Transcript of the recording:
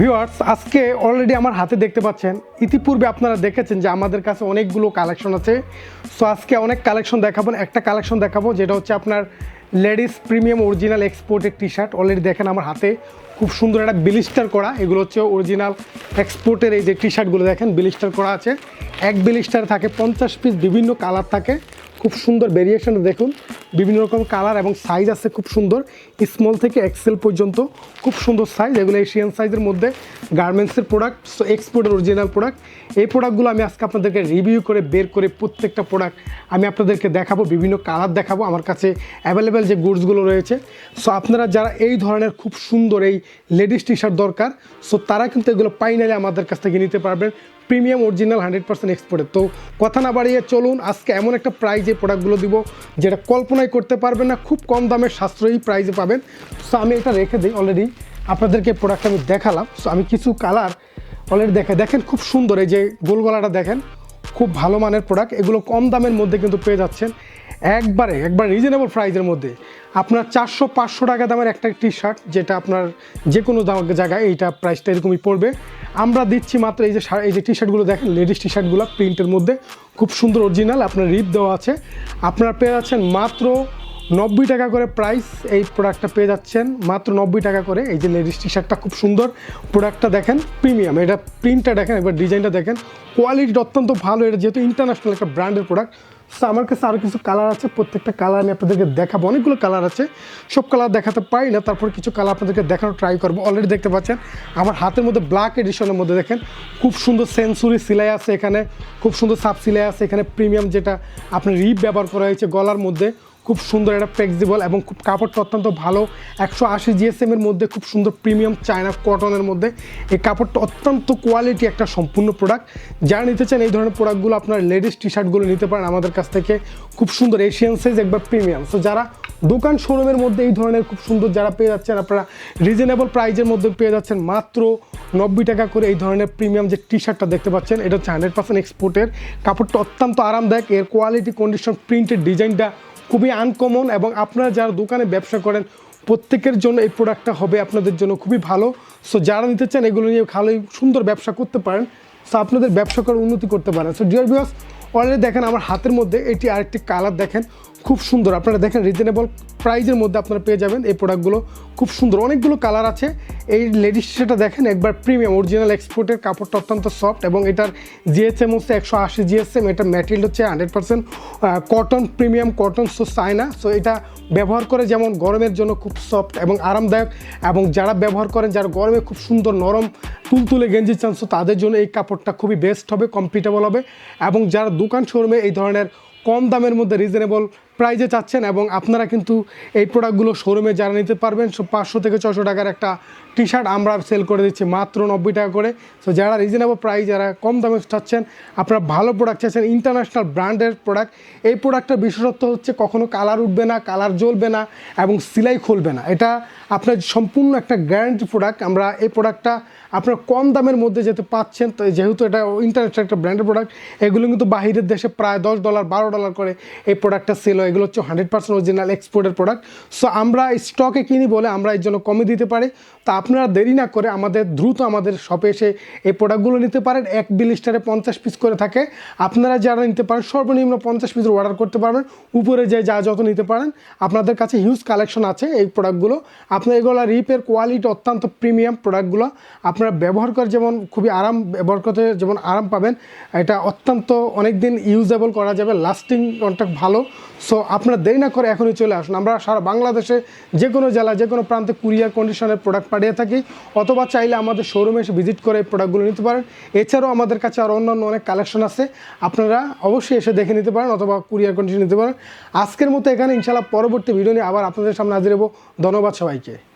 Viewers আজকে already আমার হাতে দেখতে পাচ্ছেন। ইতিপূর্বে আপনারা দেখেছেন যে আমাদের কাছে অনেকগুলো কালেকশন আছে। সো আজকে অনেক কালেকশন দেখাবো। একটা কালেকশন দেখাবো, যেটা হচ্ছে আপনার লেডিস প্রিমিয়াম অরিজিনাল এক্সপোর্টের টি শার্ট অলরেডি দেখেন আমার হাতে খুব সুন্দর একটা বিলিস্টার করা। এগুলো হচ্ছে অরিজিনাল এক্সপোর্টের এই যে টি শার্টগুলো দেখেন বিলিস্টার করা আছে। এক বিলিস্টার থাকে, পঞ্চাশ পিস বিভিন্ন কালার থাকে। খুব সুন্দর ভেরিয়েশন দেখুন। বিভিন্ন রকম কালার এবং সাইজ আছে খুব সুন্দর। স্মল থেকে এক্সেল পর্যন্ত খুব সুন্দর সাইজ এগুলো এশিয়ান সাইজের মধ্যে গার্মেন্টসের প্রোডাক্ট সো এক্সপোর্টের অরিজিনাল প্রোডাক্ট এই প্রোডাক্টগুলো আমি আজকে আপনাদেরকে রিভিউ করে, বের করে প্রত্যেকটা প্রোডাক্ট আমি আপনাদেরকে দেখাবো, বিভিন্ন কালার দেখাবো, আমার কাছে অ্যাভেলেবেল যে গুডসগুলো রয়েছে। সো আপনারা যারা এই ধরনের খুব সুন্দর এই লেডিস টি শার্ট দরকার সো তারা কিন্তু এগুলো পাইনালি আমাদের কাছ থেকে নিতে পারবেন। প্রিমিয়াম অরিজিনাল হান্ড্রেড পার্সেন্ট এক্সপোর্টের তো কথা না বাড়িয়ে চলুন, আজকে এমন একটা প্রাইজে প্রোডাক্টগুলো দিব, যেটা কল্পনাই করতে পারবেন না, খুব কম দামে সাশ্রয়ী প্রাইজে পাবেন। সো আমি এটা রেখে দিই অলরেডি আপনাদেরকে প্রোডাক্ট আমি দেখালাম। সো আমি কিছু কালার অলরেডি দেখে দেখেন খুব সুন্দর এই যে গোলগলাটা দেখেন, খুব ভালো মানের প্রোডাক্ট এগুলো কম দামের মধ্যে কিন্তু পেয়ে যাচ্ছেন। একবারে, একবার রিজনেবল প্রাইজের মধ্যে। আপনার চারশো, পাঁচশো টাকা দামের একটা টি শার্ট যেটা আপনার যে কোনো জায়গায় এইটা প্রাইসটা এরকমই পড়বে। আমরা দিচ্ছি মাত্র এই যে এই যে টি শার্টগুলো দেখেন লেডিস টি শার্টগুলো প্রিন্টের মধ্যে। খুব সুন্দর অরিজিনাল আপনার রিপ দেওয়া আছে। আপনারা পেয়ে যাচ্ছেন মাত্র নব্বই টাকা করে প্রাইস এই প্রোডাক্টটা পেয়ে যাচ্ছেন মাত্র নব্বই টাকা করে। এই যে লেডিস টি শার্টটা খুব সুন্দর। প্রোডাক্টটা দেখেন প্রিমিয়াম এটা প্রিন্টটা দেখেন, একবার ডিজাইনটা দেখেন। কোয়ালিটি অত্যন্ত ভালো। এটা যেহেতু ইন্টারন্যাশনাল একটা ব্র্যান্ডের প্রোডাক্ট সো আমার কাছে আরও কিছু কালার আছে, প্রত্যেকটা কালার আমি আপনাদেরকে দেখাবো। অনেকগুলো কালার আছে, সব কালার দেখাতে পারি না, তারপর কিছু কালার আপনাদেরকে দেখানোর ট্রাই করব। অলরেডি দেখতে পাচ্ছেন, আমার হাতের মধ্যে ব্ল্যাক এডিশনের মধ্যে দেখেন, খুব সুন্দর সেন্সুরি সিলাই আছে এখানে, খুব সুন্দর সাপ সিলাই আছে এখানে প্রিমিয়াম যেটা আপনার রিপ ব্যবহার করা হয়েছে গলার মধ্যে। খুব সুন্দর একটা ফ্লেক্সিবল এবং খুব কাপড়টা অত্যন্ত ভালো। একশো আশি জিএসএম এর মধ্যে খুব সুন্দর প্রিমিয়াম চায়না কটনের মধ্যে। এই কাপড়টা অত্যন্ত কোয়ালিটি একটা সম্পূর্ণ প্রোডাক্ট যারা নিতে চান এই ধরনের প্রোডাক্টগুলো আপনার লেডিস টি শার্টগুলো নিতে পারেন আমাদের কাছ থেকে। খুব সুন্দর এশিয়ান সাইজ একবার প্রিমিয়াম সো যারা দোকান শোরুমের মধ্যে এই ধরনের খুব সুন্দর যারা পেয়ে যাচ্ছেন, আপনারা রিজনেবল প্রাইজের মধ্যে পেয়ে যাচ্ছেন মাত্র নব্বই টাকা করে এই ধরনের প্রিমিয়াম যে টি শার্টটা দেখতে পাচ্ছেন, এটা হচ্ছে হান্ড্রেড পার্সেন্ট এক্সপোর্টের কাপড়টা অত্যন্ত আরামদায়ক, এর কোয়ালিটি কন্ডিশন প্রিন্টের ডিজাইনটা খুবই আনকমন এবং আপনারা যারা দোকানে ব্যবসা করেন, প্রত্যেকের জন্য এই প্রোডাক্টটা হবে আপনাদের জন্য খুবই ভালো। সো যারা নিতে চান, এগুলো নিয়ে ভালোই সুন্দর ব্যবসা করতে পারেন। সো আপনাদের ব্যবসা করার উন্নতি করতে পারেন। সো ডিয়ার বিওস অলরেডি দেখেন আমার হাতের মধ্যে এটি আরেকটি কালার দেখেন। খুব সুন্দর। আপনারা দেখেন রিজনেবল প্রাইজের মধ্যে আপনারা পেয়ে যাবেন এই প্রোডাক্টগুলো খুব সুন্দর। অনেকগুলো কালার আছে। এই লেডিস সেটা দেখেন, একবার প্রিমিয়াম অরিজিনাল এক্সপোর্টের কাপড়টা অত্যন্ত সফট এবং এটার জিএসএম হচ্ছে একশো আশি জিএসএম এটার ম্যাটেরিয়াল হচ্ছে hundred percent cotton premium cotton so China so এটা ব্যবহার করে যেমন গরমের জন্য খুব সফট এবং আরামদায়ক এবং যারা ব্যবহার করেন, যারা গরমে খুব সুন্দর নরম তুলতুলে গেঞ্জি চান সো তাদের জন্য এই কাপড়টা খুবই বেস্ট হবে কমফর্টেবল হবে এবং যারা দোকান শোরুমে এই ধরনের কম দামের মধ্যে রিজনেবল প্রাইজে চাচ্ছেন এবং আপনারা কিন্তু এই প্রোডাক্টগুলো শোরুমে যারা নিতে পারবেন পাঁচশো থেকে ছশো টাকার একটা টি শার্ট আমরা সেল করে দিচ্ছি, মাত্র নব্বই টাকা করে। সো যারা রিজনেবল প্রাইস যারা কম দামে চাচ্ছেন, আপনারা ভালো প্রোডাক্ট চাচ্ছেন ইন্টারন্যাশনাল ব্র্যান্ডের প্রোডাক্ট এই প্রোডাক্টের বিশেষত্ব হচ্ছে কখনো কালার উঠবে না কালার জ্বলবে না এবং সিলাই খুলবে না। এটা আপনার সম্পূর্ণ একটা গ্যারান্টি প্রোডাক্ট আমরা এই প্রোডাক্টটা আপনার কম দামের মধ্যে যেতে পাচ্ছেন, তো যেহেতু এটা ইন্টারন্যাশনাল একটা ব্র্যান্ডের প্রোডাক্ট এগুলো কিন্তু বাহিরের দেশে প্রায় দশ ডলার বারো ডলার করে এই প্রোডাক্টটা সেল হয় এগুলো হচ্ছে হান্ড্রেড পার্সেন্ট অরিজিনাল এক্সপোর্টের প্রোডাক্ট সো আমরা স্টকে কিনি বলে আমরা এর জন্য কমে দিতে পারি। তা আপনারা দেরি না করে আমাদের দ্রুত আমাদের শপে এসে এই প্রোডাক্টগুলো নিতে পারেন। এক বিলিস্টারে পঞ্চাশ পিস করে থাকে। আপনারা যারা নিতে পারেন, সর্বনিম্ন পঞ্চাশ পিস অর্ডার করতে পারবেন। উপরে যে যা যত নিতে পারেন, আপনাদের কাছে হিউজ কালেকশন আছে এই প্রোডাক্টগুলো আপনার এগুলো রিপের কোয়ালিটি অত্যন্ত প্রিমিয়াম প্রোডাক্টগুলো আপনারা ব্যবহার করে যেমন খুবই আরাম, ব্যবহার করতে যেমন আরাম পাবেন। এটা অত্যন্ত অনেক দিন ইউজেবল করা যাবে। লাস্টিং অনেকটা ভালো। সো আপনারা দেরি না করে এখনই চলে আসুন। আমরা সারা বাংলাদেশে যে কোনো জেলা যে কোনো প্রান্তে কুরিয়ার কন্ডিশনের প্রোডাক্ট পাঠিয়ে থাকি, অথবা চাইলে আমাদের শোরুমে এসে ভিজিট করে এই প্রোডাক্টগুলো নিতে পারেন। এছাড়াও আমাদের কাছে আরও অন্যান্য অনেক কালেকশন আছে। আপনারা অবশ্যই এসে দেখে নিতে পারেন অথবা কুরিয়ার কন্ডিশন নিতে পারেন। আজকের মতো এখানে ইনশাল্লাহ পরবর্তী ভিডিও নিয়ে আবার আপনাদের সামনে হাজির হব। ধন্যবাদ সবাইকে।